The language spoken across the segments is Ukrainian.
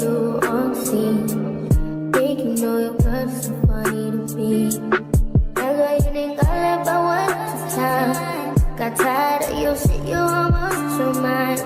you on scene. Know your girl's so funny to me. That's why you think I left by one time. Got tired of your shit, you almost took my.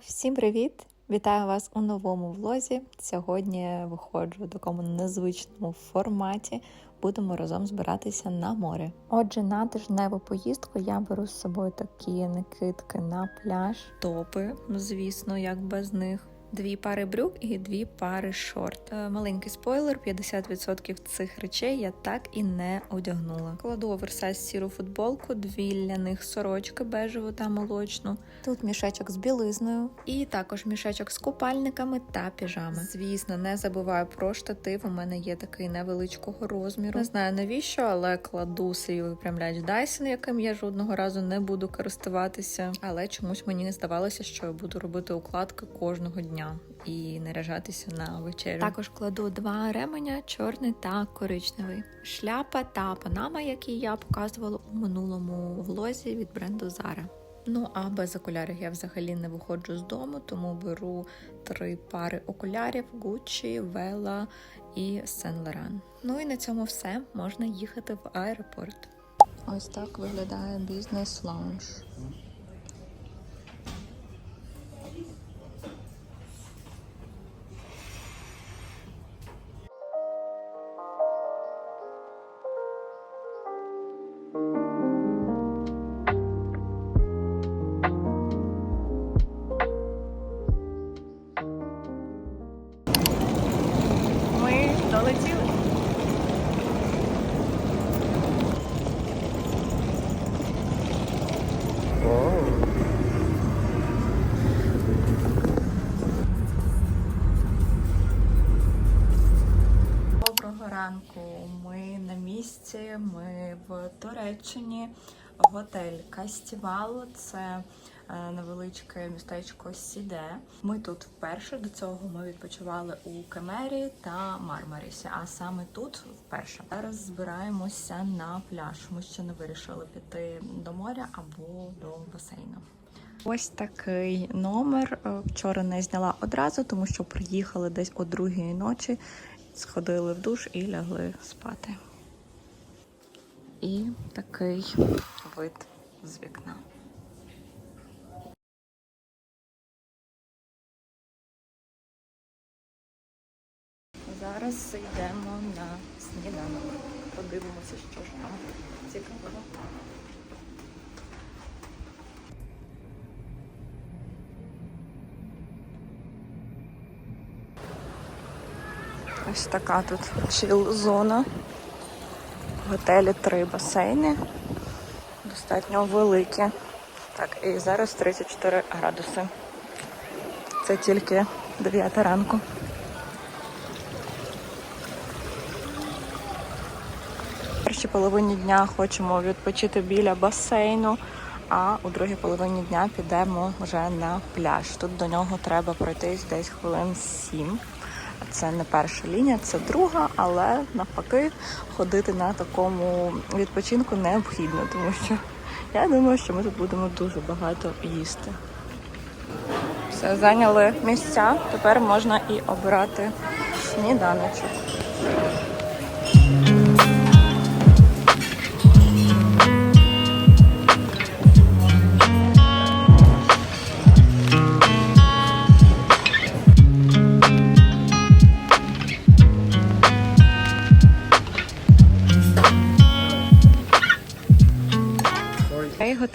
Всім привіт! Вітаю вас у новому влозі. Сьогодні виходжу в такому незвичному форматі. Будемо разом збиратися на море. Отже, на тижневу поїздку я беру з собою такі накидки на пляж, топи, звісно, як без них. Дві пари брюк і дві пари шорт. Е, Маленький спойлер: 50% цих речей я так і не одягнула. Кладу оверсайз сіру футболку, дві ляних сорочки бежеву та молочну. Тут мішечок з білизною, і також мішечок з купальниками та піжами. Звісно, не забуваю про штатив. У мене є такий невеличкого розміру. Не знаю навіщо, але кладу свій випрямляч Dyson, яким я жодного разу не буду користуватися. Але чомусь мені не здавалося, що я буду робити укладки кожного дня і наряжатися на вечерю. Також кладу два ременя, чорний та коричневий. Шляпа та панама, які я показувала у минулому влозі від бренду Zara. Ну а без окулярів я взагалі не виходжу з дому, тому беру три пари окулярів Gucci, Vela і Saint Laurent. Ну і на цьому все можна їхати в аеропорт. Ось так виглядає бізнес лаунж. Ранку. Ми на місці. Ми в Туреччині. Готель Кастівал. Це е, невеличке містечко Сіде. Ми тут вперше. До цього ми відпочивали у Кемері та Мармарісі. А саме тут вперше. Зараз збираємося на пляж. Ми ще не вирішили піти до моря або до басейну. Ось такий номер. Е, Вчора не зняла одразу, тому що приїхали десь о другій ночі, сходили в душ і лягли спати. І такий вид з вікна. Зараз йдемо на сніданок. Подивимося, що ж там цікавого. Ось така тут чил-зона. В готелі три басейни. Достатньо великі. Так, і зараз 34 градуси. Це тільки 9 ранку. В першій половині дня хочемо відпочити біля басейну, а у другій половині дня підемо вже на пляж. Тут до нього треба пройтись десь хвилин 7. Це не перша лінія, це друга, але навпаки ходити на такому відпочинку необхідно, тому що я думаю, що ми тут будемо дуже багато їсти. Все, зайняли місця, тепер можна і обрати сніданочок.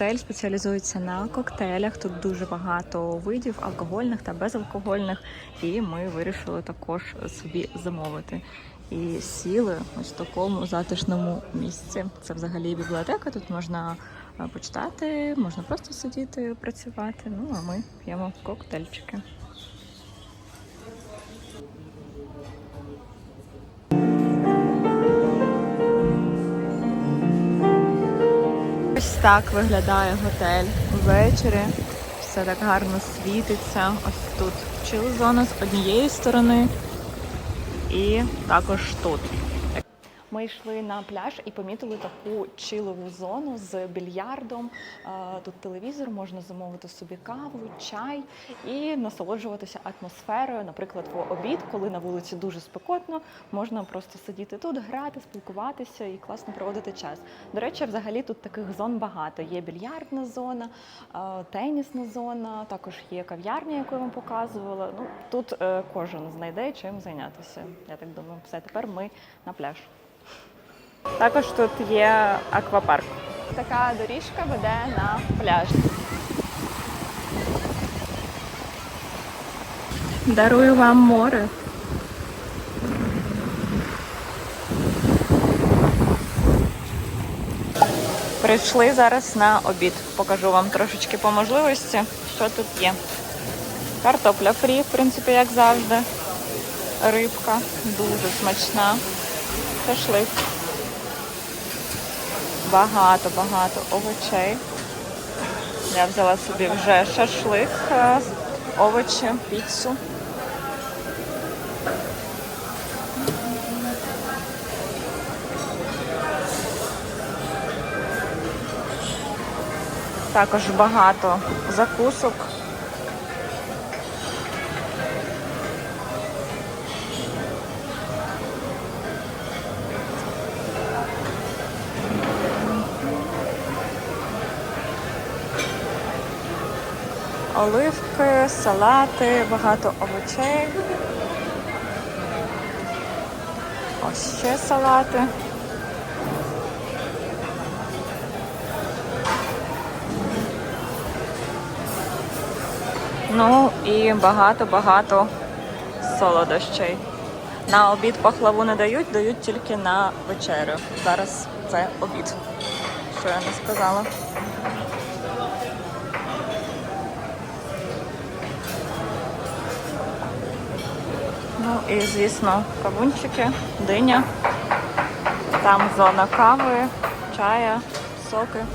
Готель спеціалізується на коктейлях. Тут дуже багато видів алкогольних та безалкогольних, і ми вирішили також собі замовити. І сіли ось в такому затишному місці. Це взагалі бібліотека. Тут можна е, почитати, можна просто сидіти, працювати. Ну а ми п'ємо коктейльчики. Ось так виглядає готель ввечері. Все так гарно світиться. Ось тут чил-зона з однієї сторони і також тут. Ми йшли на пляж і помітили таку чилову зону з більярдом. Е, Тут телевізор, можна замовити собі каву, чай і насолоджуватися атмосферою. Наприклад, в обід, коли на вулиці дуже спекотно, можна просто сидіти тут, грати, спілкуватися і класно проводити час. До речі, взагалі тут таких зон багато. Є більярдна зона, е, тенісна зона, також є кав'ярня, яку я вам показувала. Ну тут е, кожен знайде чим зайнятися. Я так думаю, все тепер ми на пляж. Також тут є аквапарк. Така доріжка веде на пляж. Дарую вам море. Прийшли зараз на обід. Покажу вам трошечки по можливості, що тут є. Картопля фрі, в принципі, як завжди. Рибка дуже смачна. Шашлик. Багато, багато овочей. Я взяла собі вже шашлик, е, овочі, піцу. Також багато закусок. Оливки, салати, багато овочей. Ось ще салати. Ну і багато-багато солодощей. На обід пахлаву не дають, дають тільки на вечерю. Зараз це обід. Що я не сказала. Ну і, звісно, кавунчики, диня. Там зона кави, чая, соки.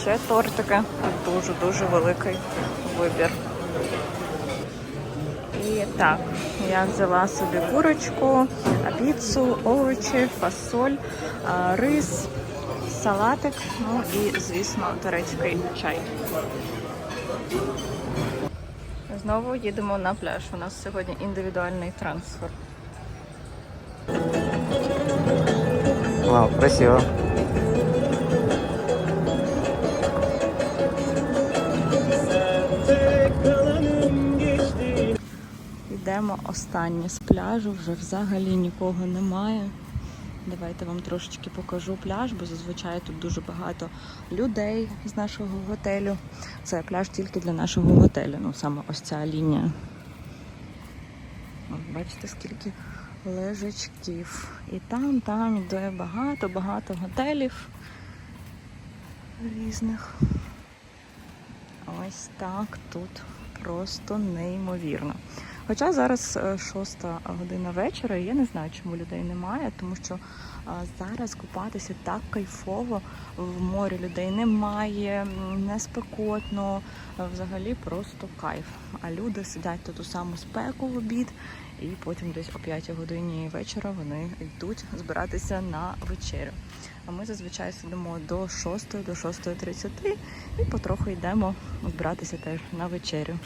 Ще тортики. Дуже-дуже великий вибір. І так, я взяла собі курочку, піцу, овочі, фасоль, рис, салатик, ну і, звісно, турецький чай. Знову їдемо на пляж. У нас сьогодні індивідуальний трансфер. Вау, красиво. Йдемо останні з пляжу, вже взагалі нікого немає. Давайте вам трошечки покажу пляж, бо зазвичай тут дуже багато людей з нашого готелю. Це пляж тільки для нашого готелю. Ну саме ось ця лінія. Бачите, скільки лежачків. І там, там іде багато-багато готелів різних. Ось так тут просто неймовірно. Хоча зараз е, шоста година вечора, і я не знаю, чому людей немає, тому що зараз купатися так кайфово в морі людей немає, не спекотно, взагалі просто кайф. А люди сидять тут у саму спеку в обід, і потім десь о 5 годині вечора вони йдуть збиратися на вечерю. А ми зазвичай сидимо до 6, до 6.30 і потроху йдемо збиратися теж на вечерю.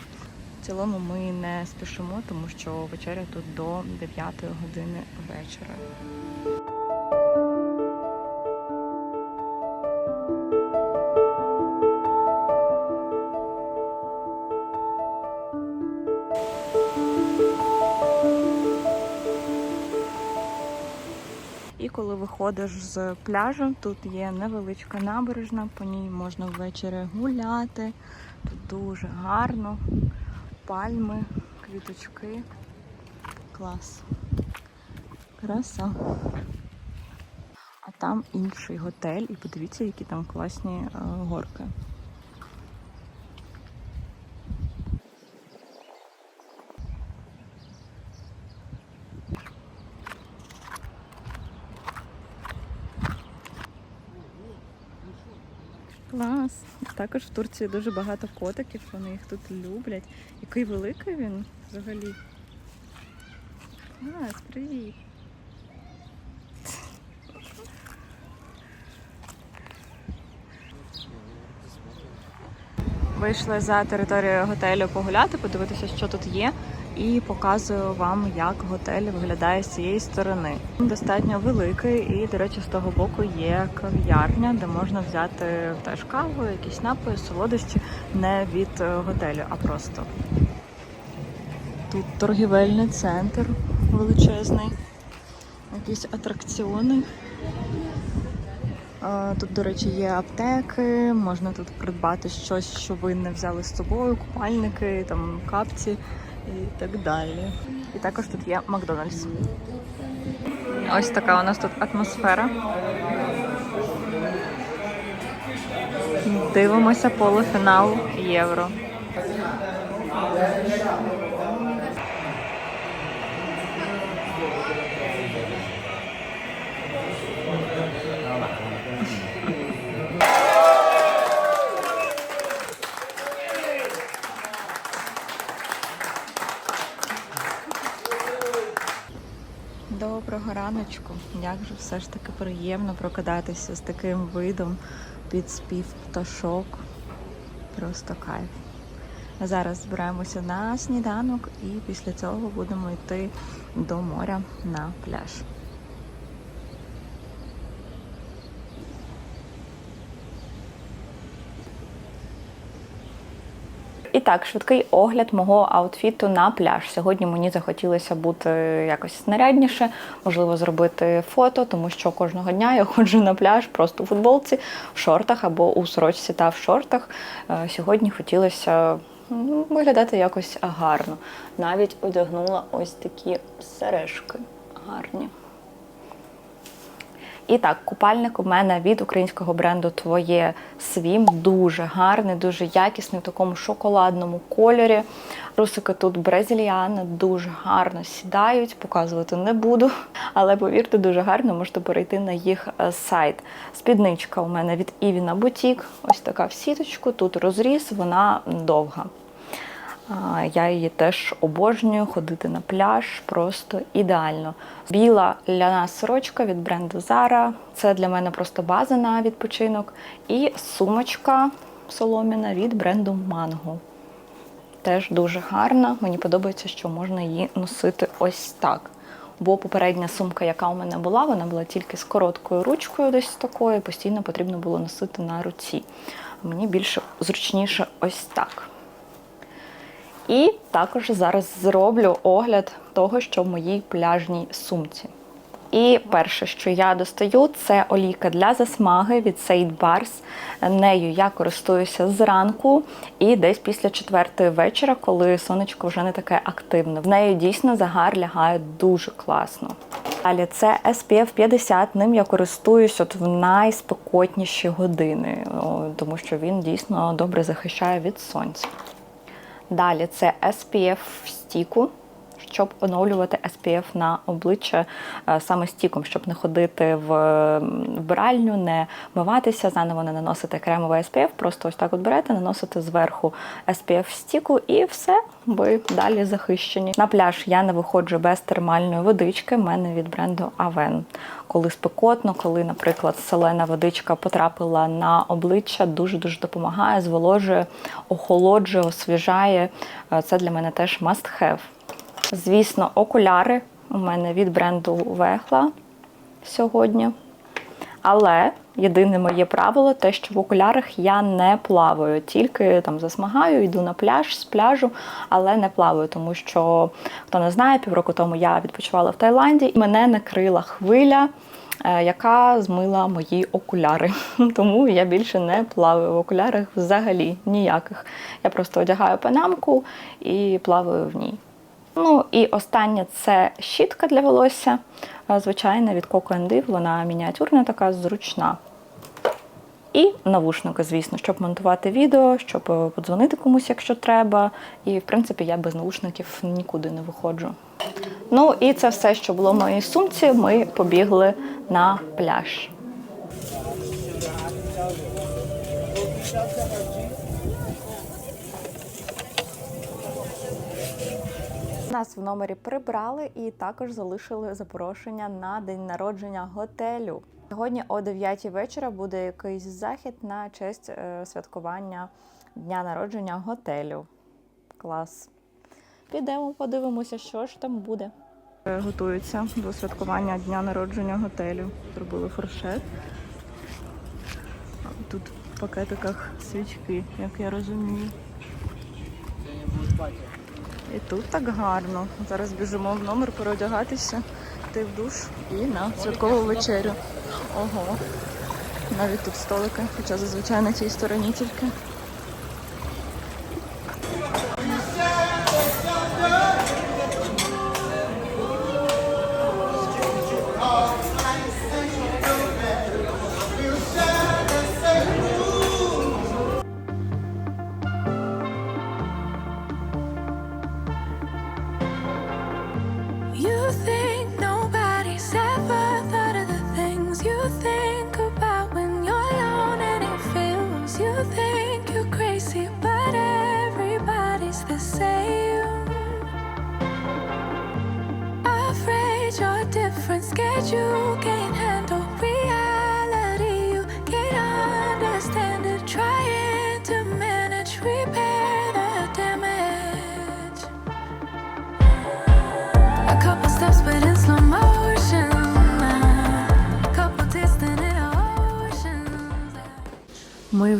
Цілому ми не спішимо, тому що вечеря тут до 9 години вечора. І коли виходиш з пляжу, тут є невеличка набережна, по ній можна ввечері гуляти. Тут дуже гарно. Пальми, квіточки. Клас. Краса. А там інший готель, і подивіться, які там класні е, горки. Також в Турції дуже багато котиків, вони їх тут люблять. Який великий він взагалі. Нас, привіт! Вийшли за територію готелю погуляти, подивитися, що тут є і показую вам, як готель виглядає з цієї сторони. Він Достатньо великий, і, до речі, з того боку є кав'ярня, де можна взяти теж каву, якісь напої, солодощі не від е, готелю, а просто. Тут торгівельний центр величезний, якісь атракціони. Е, Тут, до речі, є аптеки, можна тут придбати щось, що ви не взяли з собою, купальники, там капці і так далі. І також тут є Макдональдс. Ось така у нас тут атмосфера. Дивимося полуфінал євро. Доброго раночку. Як же все ж таки приємно прокидатися з таким видом під спів пташок. Просто кайф. Зараз збираємося на сніданок і після цього будемо йти до моря на пляж. Так, швидкий огляд мого аутфіту на пляж. Сьогодні мені захотілося бути якось нарядніше, можливо, зробити фото, тому що кожного дня я ходжу на пляж просто у футболці, в шортах або у сорочці та в шортах. Е, Сьогодні хотілося виглядати якось гарно. Навіть одягнула ось такі сережки гарні. І так, купальник у мене від українського бренду Твоє Свім. Дуже гарний, дуже якісний в такому шоколадному кольорі. Русики тут бразильяни, дуже гарно сідають, показувати не буду. Але повірте, дуже гарно можете перейти на їх е, сайт. Спідничка у мене від Івіна Бутік. Ось така в сіточку. Тут розріз, вона довга. Я її теж обожнюю ходити на пляж, просто ідеально. Біла ляна сорочка від бренду Zara. Це для мене просто база на відпочинок. І сумочка соломіна від бренду Mango. Теж дуже гарна. Мені подобається, що можна її носити ось так. Бо попередня сумка, яка у мене була, вона була тільки з короткою ручкою, десь такою, постійно потрібно було носити на руці. Мені більше зручніше ось так. І також зараз зроблю огляд того, що в моїй пляжній сумці. І перше, що я достаю, це олійка для засмаги від Saint Bars. Нею я користуюся зранку і десь після четвертої вечора, коли сонечко вже не таке активне. В неї дійсно загар лягає дуже класно. Далі це SPF 50, ним я користуюсь от в найспекотніші години, тому що він дійсно добре захищає від сонця. Далі це SPF в стіку, щоб оновлювати SPF на обличчя е, саме стіком, щоб не ходити в вбиральню, не вмиватися, заново не наносити кремовий SPF, просто ось так от берете, наносите зверху SPF стіку і все, ви далі захищені. На пляж я не виходжу без термальної водички, в мене від бренду Aven. Коли спекотно, коли, наприклад, солена водичка потрапила на обличчя, дуже-дуже допомагає, зволожує, охолоджує, освіжає. Е, Це для мене теж must have. Звісно, окуляри у мене від бренду Вехла сьогодні. Але єдине моє правило те, що в окулярах я не плаваю, тільки там засмагаю, йду на пляж з пляжу, але не плаваю, тому що хто не знає, півроку тому я відпочивала в Таїланді і мене накрила хвиля. е, Яка змила мої окуляри. Тому я більше не плаваю в окулярах взагалі ніяких. Я просто одягаю панамку і плаваю в ній. Ну і останнє це щітка для волосся. Звичайна від Coco Div, вона мініатюрна, така зручна. І навушники, звісно, щоб монтувати відео, щоб е, подзвонити комусь, якщо треба. І, в принципі, я без навушників нікуди не виходжу. Ну і це все, що було в моїй сумці. Ми побігли на пляж. Нас в номері прибрали і також залишили запрошення на день народження готелю. Сьогодні о 9 вечора буде якийсь захід на честь е, святкування дня народження готелю. Клас. Підемо, подивимося, що ж там буде. Готуються до святкування дня народження готелю. Зробили фуршет. Тут в пакетиках свічки, як я розумію. І тут так гарно. Зараз біжимо в номер переодягатися, йти в душ і на святкову вечерю. Ого. Навіть тут столики, хоча зазвичай на цій стороні тільки.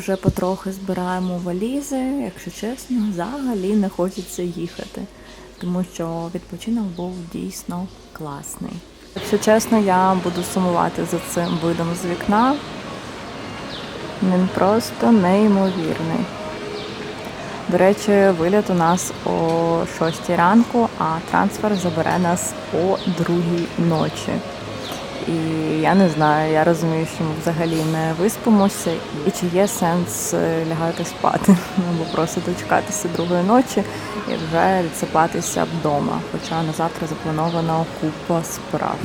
Вже потрохи збираємо валізи. Якщо чесно, взагалі не хочеться їхати, тому що відпочинок був дійсно класний. Якщо чесно, я буду сумувати за цим видом з вікна. Він просто неймовірний. До речі, виліт у нас о 6 ранку, а трансфер забере нас о 2 ночі. І я не знаю, я розумію, що ми взагалі не виспимося, і чи є сенс е, лягати спати, або просто дочекатися другої ночі і вже відсипатися вдома. Хоча на завтра запланована купа справ.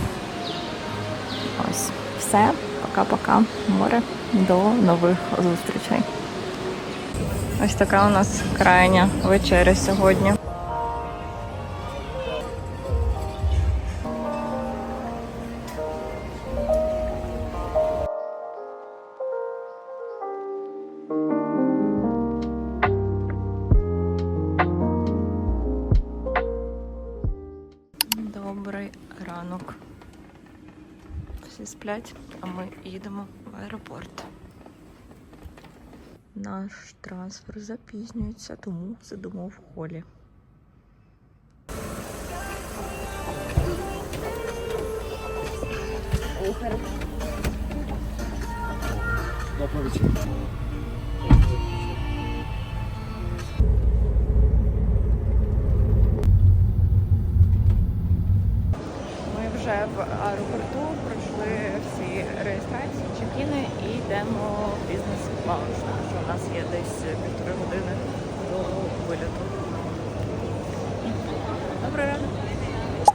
Ось все, пока-пока, море, до нових зустрічей. Ось така у нас крайня вечеря сьогодні. Наш трансфер запізнюється, тому сидимо в холі. Ми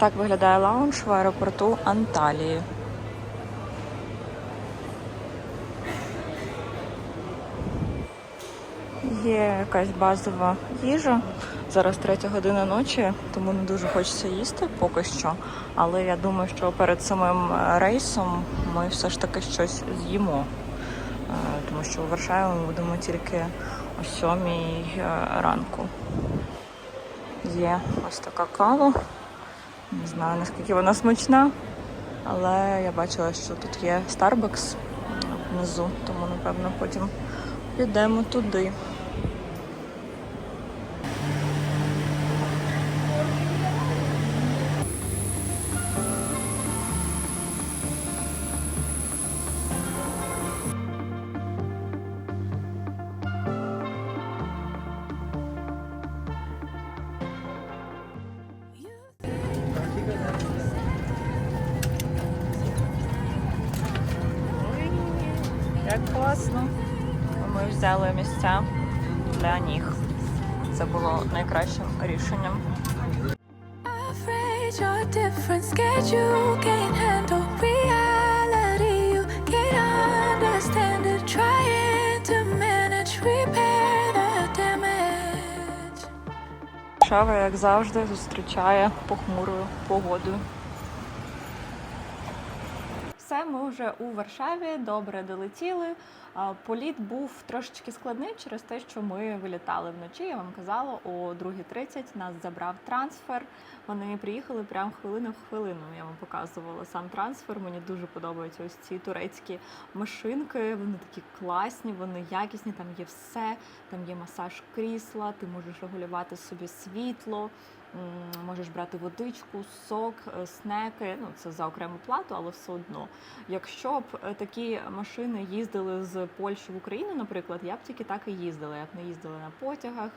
так виглядає лаунж в аеропорту Анталії. Є якась базова їжа. Зараз третя година ночі, тому не дуже хочеться їсти поки що. Але я думаю, що перед самим е, рейсом ми все ж таки щось з'їмо. Е, Тому що у Варшаві ми будемо тільки о сьомій е, ранку. Є ось така кава. Не знаю наскільки вона смачна, але я бачила, що тут є Starbucks внизу, тому напевно потім підемо туди. Взяли місця для ніг. Це було найкращим рішенням. Варшава, як завжди, зустрічає похмурою погодою. Все, ми вже у Варшаві добре долетіли. Політ був трошечки складний через те, що ми вилітали вночі. Я вам казала, о 2.30 нас забрав трансфер. Вони приїхали прямо хвилина в хвилину. Я вам показувала сам трансфер. Мені дуже подобаються ось ці турецькі машинки. Вони такі класні, вони якісні. Там є все. Там є масаж крісла. Ти можеш регулювати собі світло. Можеш брати водичку, сок, е, снеки. Ну це за окрему плату, але все одно. Якщо б е, такі машини їздили з Польщі в Україну, наприклад, я б тільки так і їздила. Я б не їздила на потягах,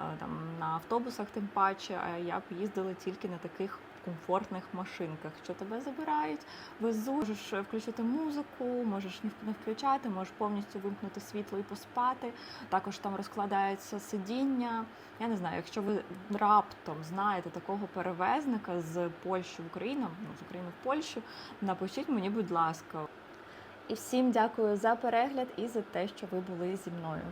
е, там на автобусах, тим паче, а я б їздила тільки на таких комфортних машинках, що тебе забирають, везуть, можеш е, включити музику, можеш не включати, можеш повністю вимкнути світло і поспати. Також там розкладається сидіння. Я не знаю, якщо ви раптом знаєте такого перевезника з Польщі в Україну, ну з України в Польщу, напишіть мені, будь ласка. І всім дякую за перегляд і за те, що ви були зі мною.